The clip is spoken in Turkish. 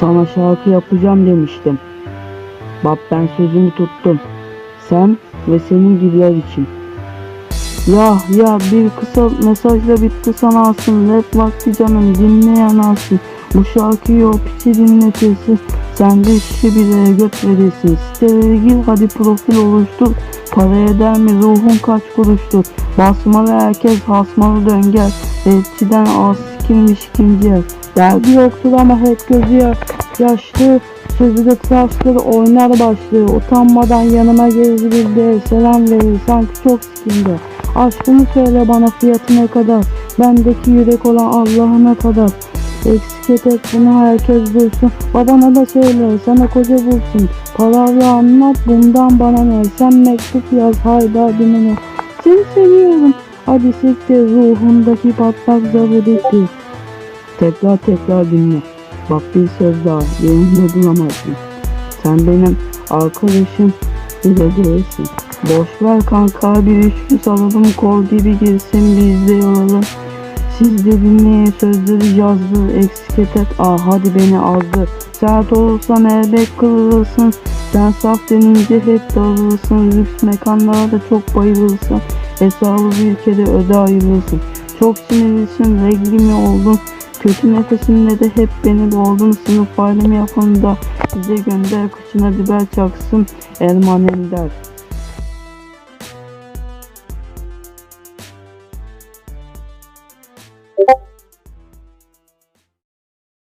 Sana şarkı yapacağım demiştim. Bak ben sözümü tuttum. Sen ve senin gibiler için. Ya ya bir kısa mesajla bitti sanarsın. Rap vakti canım dinleyen alsın. Bu şarkıyı o piçi dinletirsin. Sen de şişe bile göt verirsin. Sitelere gir hadi profil oluştur. Para eder mi ruhun kaç kuruştur. Basmalı herkes hasmalı dönger. Rapçiden az sikilmiş ikinci el. Derdi yoktur ama hep gözü ya- yaşlı. Sözü de tıraşları oynar başlığı. Utanmadan yanıma gelir bir de selam verir. Sanki çok sikimde. Aşkını söyle bana fiyatı ne kadar. Bendeki yürek olan Allah'ına kadar. Eksik et bunu herkes duysun. Babana da söyle sana koca bulsun. Palavra anlat bundan bana ne. Sen mektup yaz hayda dinine. Seni seviyorum. Hadi siktir ruhundaki patlak zarı bitti. Tekrar tekrar dinle. Bak bir söz daha yerinde duramazsın. Sen benim arkadaşım bile değilsin. Boş ver kanka bir üçlü salalım kol gibi girsin biz de yolalım. Siz de dinleyin sözleri yazdı eksik et ah hadi beni azdı. Sert olursan elbet kırılırsın. Sen saf denince hep dağılırsın. Lüks mekanlara da çok bayılırsın. Hesabı bir kere öde ayırırsın. Çok sinirlisin regli mi oldun? Kötü nefesinle de hep beni boğdun. Sınıf ailemi yapanı da bize gönder kıçına biber çaksın. Erman Ender.